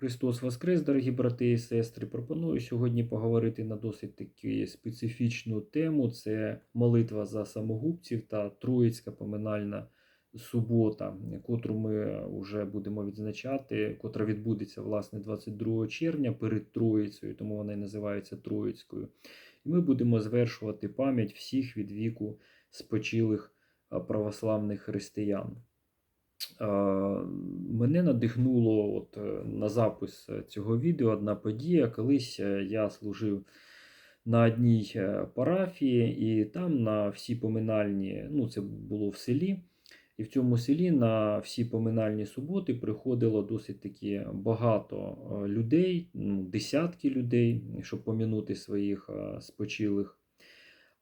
Христос Воскрес, дорогі брати і сестри. Пропоную сьогодні поговорити на досить таки специфічну тему: це молитва за самогубців та Троїцька поминальна субота, котру ми вже будемо відзначати, котра відбудеться власне 22 червня перед Троїцею, тому вона і називається Троїцькою. І ми будемо звершувати пам'ять всіх від віку спочилих православних християн. Е, Мене надихнуло от, е, на запис цього відео одна подія. Колись е, я служив на одній е, парафії, і там на всі поминальні, ну це було в селі. І в цьому селі на всі поминальні суботи приходило досить таки багато е, людей, ну, десятки людей, щоб помінути своїх е, спочилих.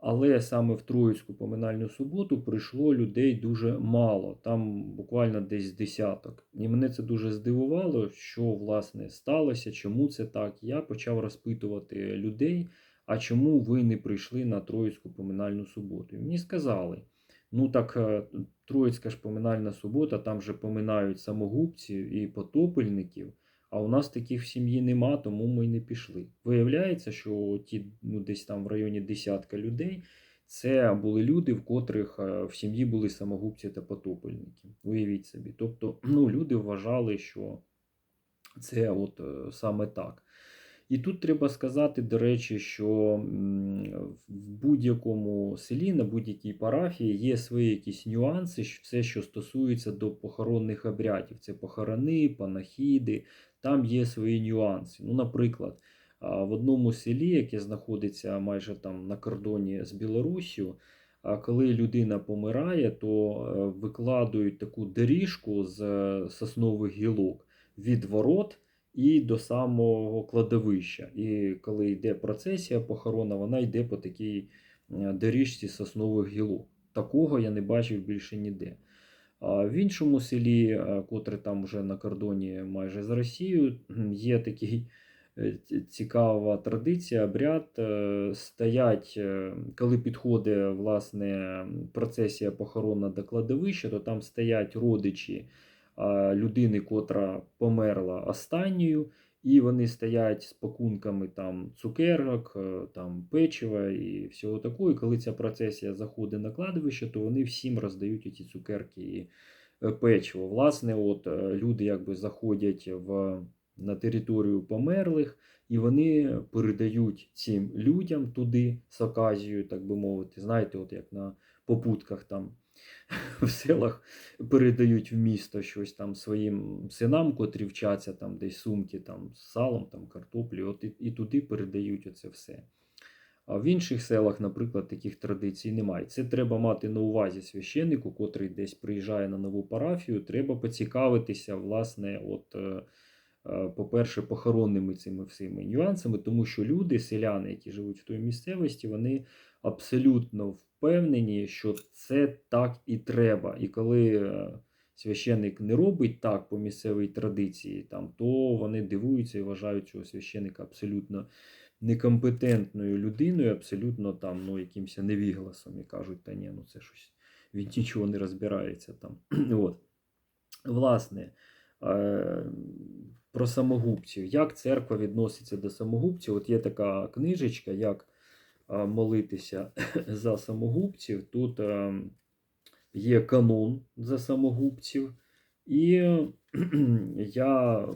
Але саме в Троїцьку поминальну суботу прийшло людей дуже мало, там буквально десь десяток. І мене це дуже здивувало, що власне сталося, чому це так. Я почав розпитувати людей, а чому ви не прийшли на Троїцьку поминальну суботу? І мені сказали: ну так е, Троїцька ж поминальна субота, там же поминають самогубців і потопельників. А у нас таких в сім'ї нема, тому ми й не пішли. Виявляється, що ті ну, десь там в районі десятка людей це були люди, в котрих е, в сім'ї були самогубці та потопельники. Уявіть собі. Тобто ну, люди вважали, що це от е, саме так. І тут треба сказати, до речі, що в будь-якому селі, на будь-якій парафії є свої якісь нюанси, що- все, що стосується до похоронних обрядів. Це похорони, панахіди, там є свої нюанси. Ну, наприклад, в одному селі, яке знаходиться майже там на кордоні з Білоруссю, коли людина помирає, то е, викладують таку доріжку з е, соснових гілок від ворот і до самого кладовища. І коли йде процесія похорона, вона йде по такій е, доріжці соснових гілок. Такого я не бачив більше ніде. А в іншому селі, е, котре там вже на кордоні майже з Росією, є такий е, цікава традиція, обряд. е, Стоять, коли підходить власне процесія похоронна до кладовища, то там стоять родичі людини, котра померла останньою, і вони стоять з пакунками там цукерок, е, там печива і всього такого. І коли ця процесія заходить на кладовище, то вони всім роздають ці цукерки і е, печиво. Власне, от е, люди якби заходять в, на територію померлих, і вони передають цим людям туди з оказією, так би мовити. Знаєте, от як на попутках там в селах передають в місто щось там своїм синам, котрі вчаться там десь сумки там з салом, там картоплі, от і, і туди передають оце все. А в інших селах, наприклад, таких традицій немає. Це треба мати на увазі священнику, котрий десь приїжджає на нову парафію. Треба поцікавитися, власне, от, е, е, по-перше, похоронними цими всіми нюансами, тому що люди, селяни, які живуть в той місцевості, вони абсолютно впевнені, що це так і треба. І коли е, священник не робить так по місцевій традиції, там, то вони дивуються і вважають цього священника абсолютно некомпетентною людиною, абсолютно там, ну, якимось невігласом і кажуть, та ні, ну це щось, він нічого не розбирається там. От. Власне, е, про самогубців. Як церква відноситься до самогубців? От є така книжечка, як молитися за самогубців. Тут е, є канон за самогубців. І я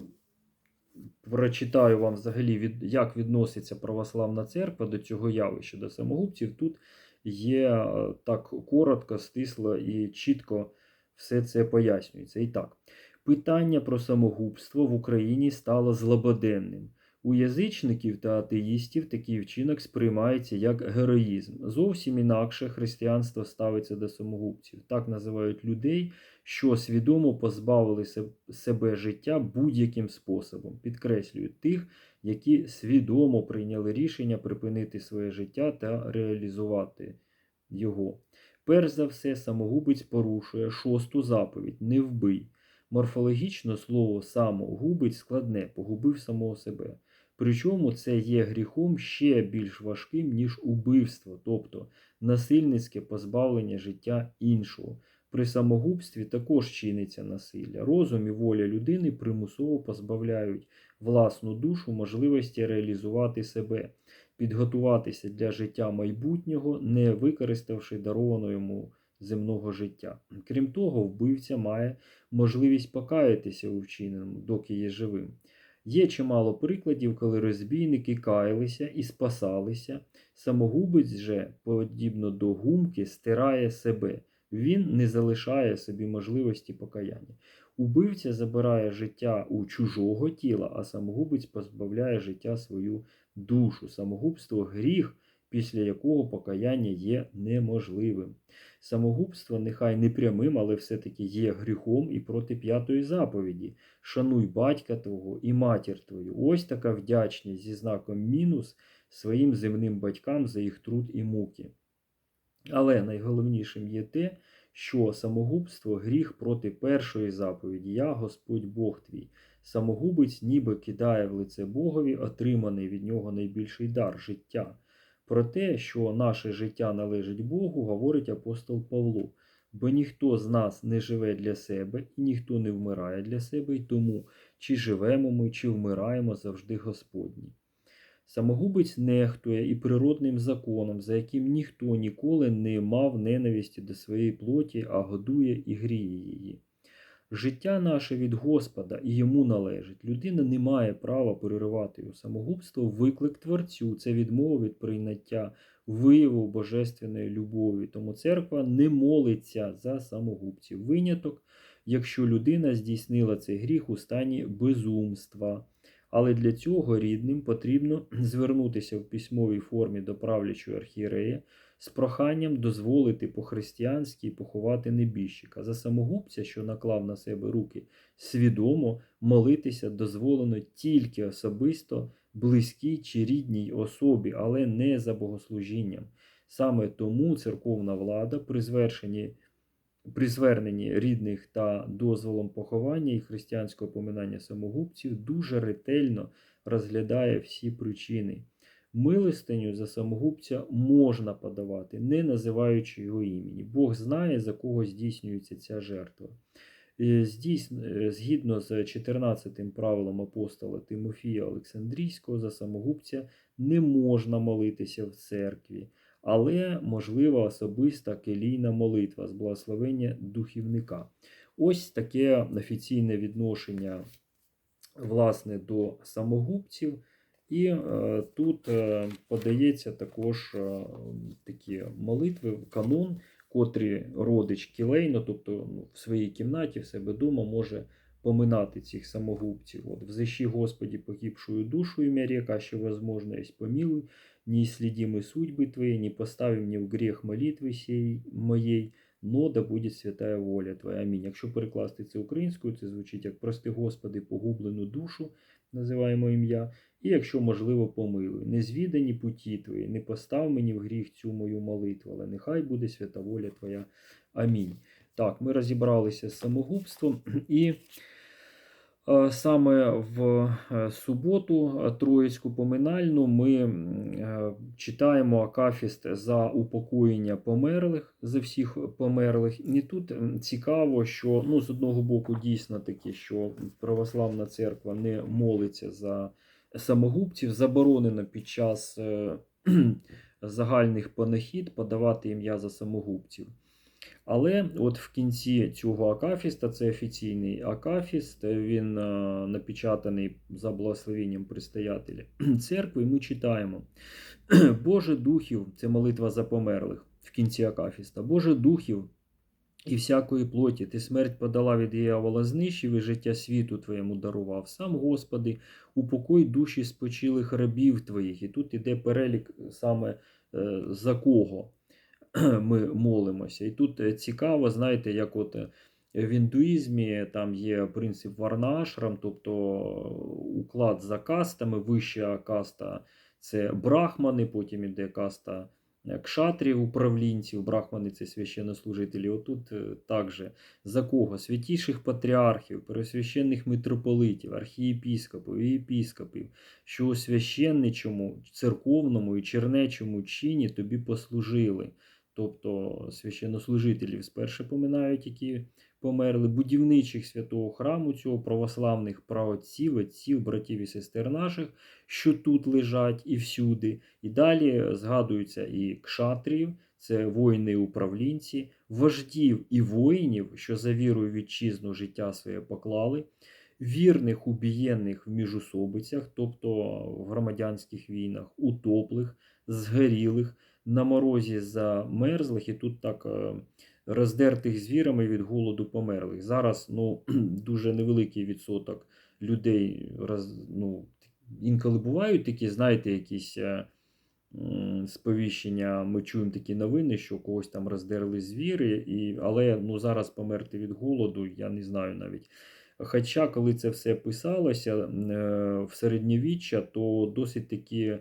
прочитаю вам взагалі, як відноситься православна церква до цього явища, до самогубців. Тут є е, так коротко, стисло і чітко все це пояснюється. І так, питання про самогубство в Україні стало злободенним. У язичників та атеїстів такий вчинок сприймається як героїзм. Зовсім інакше християнство ставиться до самогубців. Так називають людей, що свідомо позбавили себе життя будь-яким способом. Підкреслюють тих, які свідомо прийняли рішення припинити своє життя та реалізувати його. Перш за все, самогубець порушує шосту заповідь не вбий. Морфологічно слово самогубець складне, погубив самого себе. Причому це є гріхом ще більш важким, ніж убивство, тобто насильницьке позбавлення життя іншого. При самогубстві також чиниться насилля. Розум і воля людини примусово позбавляють власну душу можливості реалізувати себе, підготуватися для життя майбутнього, не використавши дарованого йому земного життя. Крім того, вбивця має можливість покаятися у вчиненому, доки є живим. Є чимало прикладів, коли розбійники каялися і спасалися. Самогубець же, подібно до гумки, стирає себе. Він не залишає собі можливості покаяння. Убивця забирає життя у чужого тіла, а самогубець позбавляє життя свою душу. Самогубство гріх, після якого покаяння є неможливим. Самогубство нехай не прямим, але все-таки є гріхом і проти п'ятої заповіді. Шануй батька твого і матір твою. Ось така вдячність зі знаком мінус своїм земним батькам за їх труд і муки. Але найголовнішим є те, що самогубство гріх проти першої заповіді Я Господь Бог твій. Самогубець ніби кидає в лице Богові отриманий від нього найбільший дар життя. Про те, що наше життя належить Богу, говорить апостол Павло. Бо ніхто з нас не живе для себе і ніхто не вмирає для себе, і тому чи живемо ми, чи вмираємо завжди Господні. Самогубець нехтує і природним законом, за яким ніхто ніколи не мав ненависті до своєї плоті, а годує і гріє її. Життя наше від Господа і йому належить. Людина не має права переривати його самогубство, виклик Творцю, це відмова від прийняття вияву божественної любові. Тому церква не молиться за самогубців. Виняток, якщо людина здійснила цей гріх у стані безумства. Але для цього рідним потрібно звернутися в письмовій формі до правлячого архієрея з проханням дозволити по-християнськи поховати небіжчика. За самогубця, що наклав на себе руки, свідомо молитися дозволено тільки особисто близькій чи рідній особі, але не за богослужінням. Саме тому церковна влада при звершенні при зверненні рідних та дозволом поховання і християнського поминання самогубців дуже ретельно розглядає всі причини. Милостиню за самогубця можна подавати, не називаючи його імені. Бог знає, за кого здійснюється ця жертва. Здійсно, згідно з 14 правилом апостола Тимофія Олександрійського, за самогубця не можна молитися в церкві але можлива особиста келійна молитва з благословення духівника. Ось таке офіційне відношення власне, до самогубців. І е, тут е, подається також е, такі молитви, канон, котрі родич кілейно, тобто ну, в своїй кімнаті, в себе вдома може поминати цих самогубців. От, «Взыщи, Господи, погибшую душу, ім'я река, що возможно есть помилуй, неисследимы судьбы Твои, не постави мне в грех молитви сей моєї, но да буде святая воля Твоя. Амінь. Якщо перекласти це українською, це звучить як прости, Господи, погублену душу, називаємо ім'я, і якщо можливо, помилуй. Незвідані путі Твої, не постав мені в гріх цю мою молитву, але нехай буде свята воля Твоя. Амінь. Так, ми розібралися з самогубством і. Е, саме в е, суботу е, Троїцьку поминальну ми читаємо Акафіст за упокоєння померлих за всіх померлих. І тут цікаво, що ну, з одного боку дійсно таке, що православна церква не молиться за самогубців, заборонено під час загальних панахід подавати ім'я за самогубців. Але от в кінці цього акафіста, це офіційний акафіст, він е, напечатаний за благословенням предстоятеля церкви, ми читаємо: Боже духів, це молитва за померлих в кінці акафіста, Боже духів і всякої плоті, ти смерть подала від диявола знищив і життя світу Твоєму дарував. Сам, Господи, упокой душі спочилих рабів Твоїх. І тут іде перелік саме е, за кого. ми молимося. І тут е, цікаво, знаєте, як от е, в індуїзмі там є принцип варнашрам, тобто уклад за кастами, вища каста це брахмани, потім іде каста е, кшатрів, управлінців, брахмани це священнослужителі. Отут також за кого? Святіших патріархів, пересвященних митрополитів, архієпіскопів єпіскопів, що у священничому, церковному і чернечому чині тобі послужили тобто священнослужителів спершу поминають, які померли, будівничих святого храму цього православних праотців, отців, братів і сестер наших, що тут лежать і всюди. І далі згадуються і кшатрів, це воїни і управлінці, вождів і воїнів, що за вірою в вітчизну життя своє поклали, вірних убієнних в міжусобицях, тобто в громадянських війнах, утоплих, згорілих, на морозі замерзлих, і тут так е, роздертих звірами від голоду померлих. Зараз ну, дуже невеликий відсоток людей роз, ну, інколи бувають такі, знаєте, якісь. е, Сповіщення, ми чуємо такі новини, що когось там роздерли звіри, і, але ну, зараз померти від голоду, я не знаю навіть. Хоча, коли це все писалося е, в середньовіччя, то досить таки а,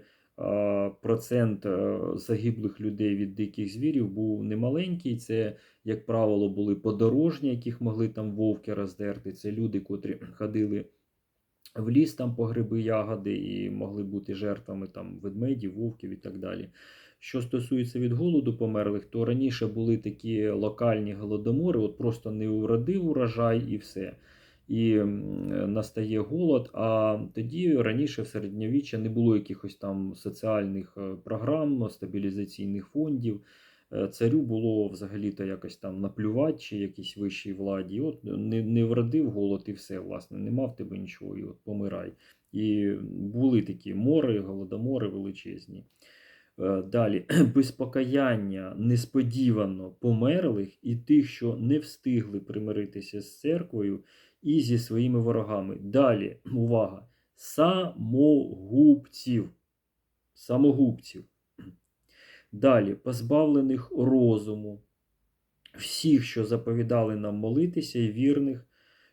процент е, загиблих людей від диких звірів був немаленький. Це, як правило, були подорожні, яких могли там вовки роздерти. Це люди, котрі ходили в ліс там по гриби, ягоди і могли бути жертвами там ведмедів, вовків і так далі. Що стосується від голоду померлих, то раніше були такі локальні голодомори, от просто не уродив урожай і все. І настає голод. А тоді раніше в середньовіччя не було якихось там соціальних е, програм, стабілізаційних фондів. Е, Царю було взагалі-то якось там наплювати чи якійсь вищій владі. От не, не вродив голод і все, власне, нема в тебе нічого, і от помирай. І були такі мори, голодомори величезні. Е, Далі, без покаяння несподівано померлих і тих, що не встигли примиритися з церквою і зі своїми ворогами. Далі, увага, самогубців. Самогубців. Далі, позбавлених розуму, всіх, що заповідали нам молитися, і вірних,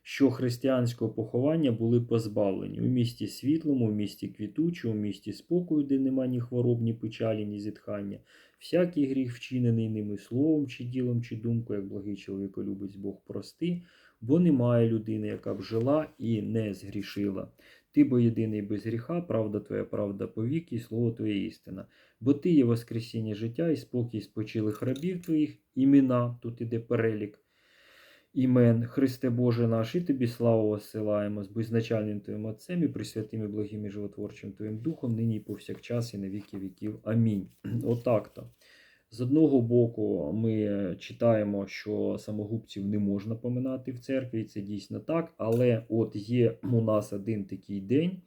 що християнського поховання були позбавлені у місті світлому, у місті квітучому, у місті спокою, де нема ні хвороб, ні печалі, ні зітхання. Всякий гріх, вчинений ними словом, чи ділом, чи думкою, як благий чоловіколюбець Бог прости, бо немає людини, яка б жила і не згрішила. Ти бо єдиний без гріха, правда твоя правда повіки, і слово твоє істина. Бо ти є воскресіння життя і спокій спочилих рабів твоїх, імена, тут іде перелік імен, Христе Боже наш, і тобі славу осилаємо з безначальним Твоїм Отцем і присвятим і благим і животворчим Твоїм Духом, нині і повсякчас, і на віки віків. Амінь. Отак-то. З одного боку, ми читаємо, що самогубців не можна поминати в церкві, і це дійсно так. Але от є у нас один такий день,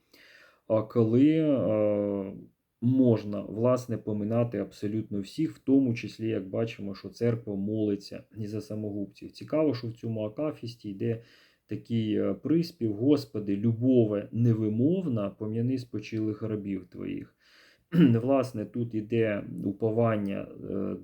коли е, можна власне поминати абсолютно всіх, в тому числі, як бачимо, що церква молиться і за самогубців. Цікаво, що в цьому акафісті йде такий е, приспів: Господи, любове невимовна, пом'яни спочилих рабів твоїх. Власне, тут іде уповання, е,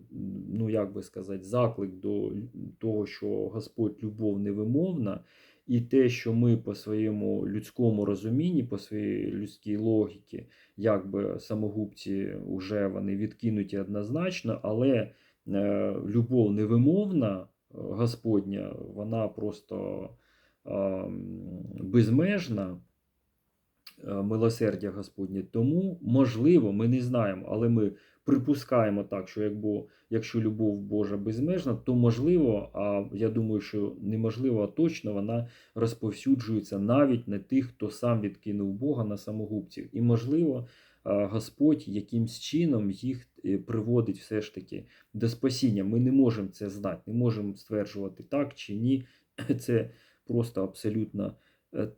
ну як би сказати, заклик до того, що Господь любов невимовна, і те, що ми по своєму людському розумінні, по своїй людській логіці, якби самогубці вже вони відкинуті однозначно, але е, любов невимовна е, Господня, вона просто е, безмежна. Милосердя Господнє. Тому, можливо, ми не знаємо, але ми припускаємо так, що якби, якщо любов Божа безмежна, то можливо, а я думаю, що неможливо, а точно вона розповсюджується навіть на тих, хто сам відкинув Бога на самогубців. І можливо, Господь якимсь чином їх е, приводить все ж таки до спасіння. Ми не можемо це знати, не можемо стверджувати так чи ні. Це просто абсолютно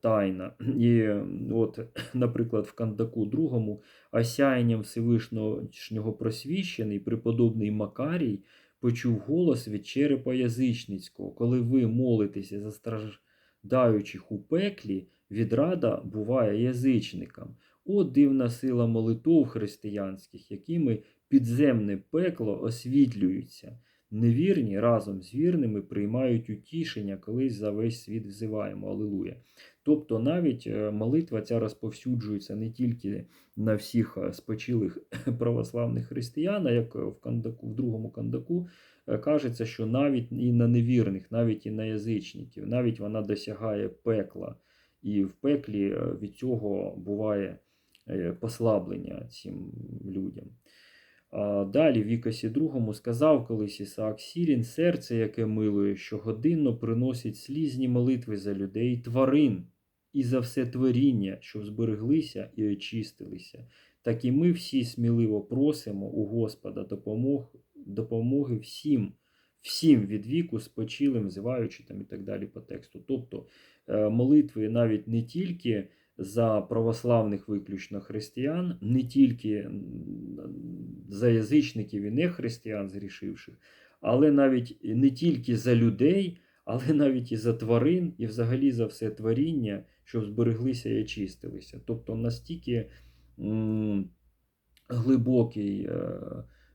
тайна. І е, от, наприклад, в Кандаку другому осяянням Всевишнього просвіщений преподобний Макарій почув голос від черепа язичницького. Коли ви молитеся за страждаючих у пеклі, відрада буває язичникам. О, дивна сила молитов християнських, якими підземне пекло освітлюється. Невірні разом з вірними приймають утішення, колись за весь світ взиваємо. Алілуя. Тобто навіть е, молитва ця розповсюджується не тільки на всіх е, спочилих православних християн, а як в кандаку, в другому кандаку е, кажеться, що навіть і на невірних, навіть і на язичників, навіть вона досягає пекла. І в пеклі від цього буває послаблення цим людям. Далі Вікасі другому сказав колись Ісаак Сірін, серце, яке милує, щогодинно приносить слізні молитви за людей тварин і за все творіння, щоб збереглися і очистилися. Так і ми всі сміливо просимо у Господа допомог, допомоги всім, всім від віку спочилим, зиваючи там і так далі по тексту. Тобто е, молитви навіть не тільки за православних виключно християн, не тільки за язичників і нехристиян зрішивших, але навіть не тільки за людей, але навіть і за тварин, і взагалі за все творіння, щоб збереглися і очистилися. Тобто настільки глибокий, е,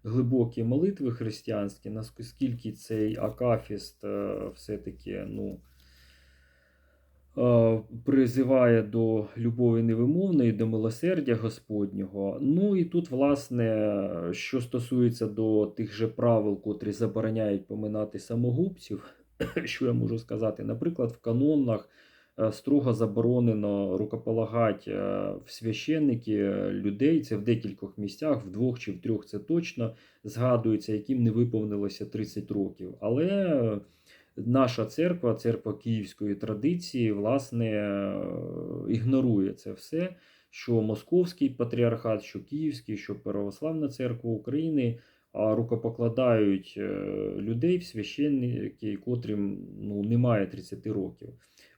глибокі молитви християнські, наскільки цей акафіст е, все-таки ну, призиває до любові невимовної, до милосердя Господнього. Ну і тут, власне, що стосується до тих же правил, котрі забороняють поминати самогубців, що я можу сказати, наприклад, в канонах е, строго заборонено рукополагати е, в священники е, людей. Це в декількох місцях, в двох чи в трьох це точно згадується, яким не виповнилося 30 років. Але е, наша церква, церква київської традиції, власне, е, ігнорує це все. Що Московський патріархат, що Київський, що Православна церква України рукопокладають е, людей в священники, котрим ну, немає 30 років.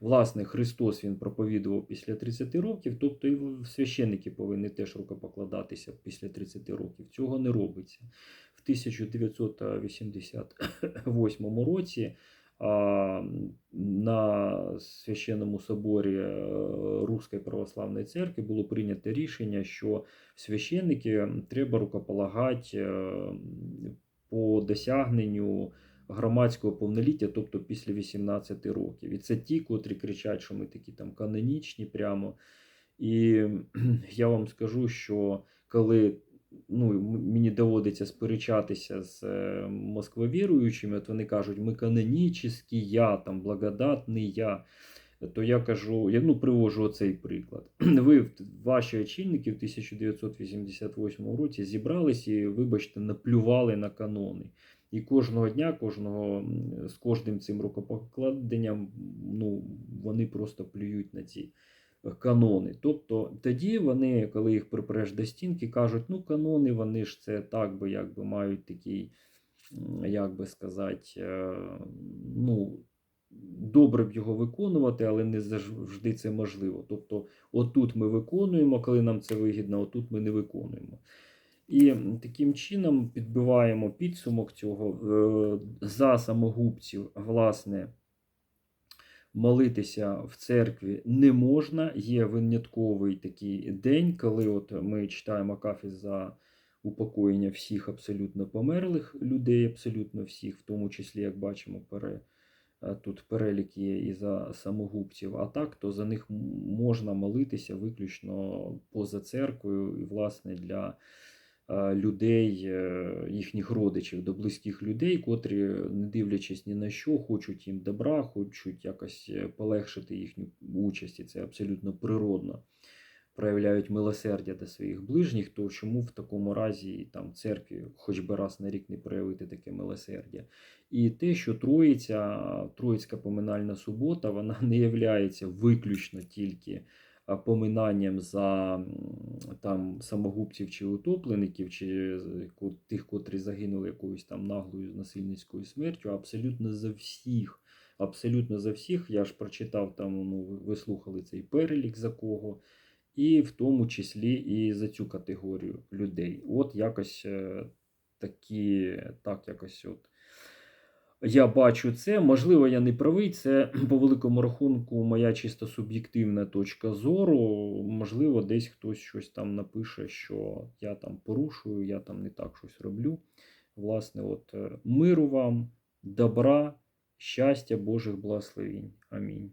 Власне, Христос він проповідував після 30 років, тобто і священники повинні теж рукопокладатися після 30 років. Цього не робиться. В 1988 році на священному соборі е, Руської православної церкви було прийнято рішення, що священники треба рукополагати е, по досягненню громадського повноліття, тобто після 18 років. І це ті, котрі кричать, що ми такі там канонічні прямо. І я вам скажу, що коли ну, мені доводиться сперечатися з е, москвовіруючими, от вони кажуть, ми канонічні, я там благодатний я. То я кажу, я ну, привожу оцей приклад. Ви, ваші очільники в 1988 році зібрались і, вибачте, наплювали на канони. І кожного дня, кожного, з кожним цим рукопокладенням, ну, вони просто плюють на ці канони. Тобто тоді вони, коли їх припреш до стінки, кажуть, ну канони, вони ж це так би якби мають такий, як би сказати, е, ну, добре б його виконувати, але не завжди це можливо. Тобто, отут ми виконуємо, коли нам це вигідно, отут ми не виконуємо. І таким чином підбиваємо підсумок цього е, за самогубців, власне, молитися в церкві не можна. Є винятковий такий день, коли от ми читаємо кафіз за упокоєння всіх абсолютно померлих людей, абсолютно всіх, в тому числі, як бачимо, пере, е, тут перелік є і за самогубців. А так, то за них можна молитися виключно поза церквою і, власне, для людей, е, їхніх родичів, до близьких людей, котрі, не дивлячись ні на що, хочуть їм добра, хочуть якось е, полегшити їхню участь, і це абсолютно природно. Проявляють милосердя до своїх ближніх, то чому в такому разі там церкві хоч би раз на рік не проявити таке милосердя? І те, що Троїця, Троїцька поминальна субота, вона не являється виключно тільки поминанням за там самогубців чи утоплеників, чи тих, котрі загинули якоюсь там наглою насильницькою смертю, абсолютно за всіх. Абсолютно за всіх. Я ж прочитав там, ну, ви слухали цей перелік за кого, і в тому числі і за цю категорію людей. От якось е, такі, так якось от я бачу це. Можливо, я не правий. Це по великому рахунку моя чисто суб'єктивна точка зору. Можливо, десь хтось щось там напише, що я там порушую, я там не так щось роблю. Власне, от е, миру вам, добра, щастя, Божих благословінь. Амінь.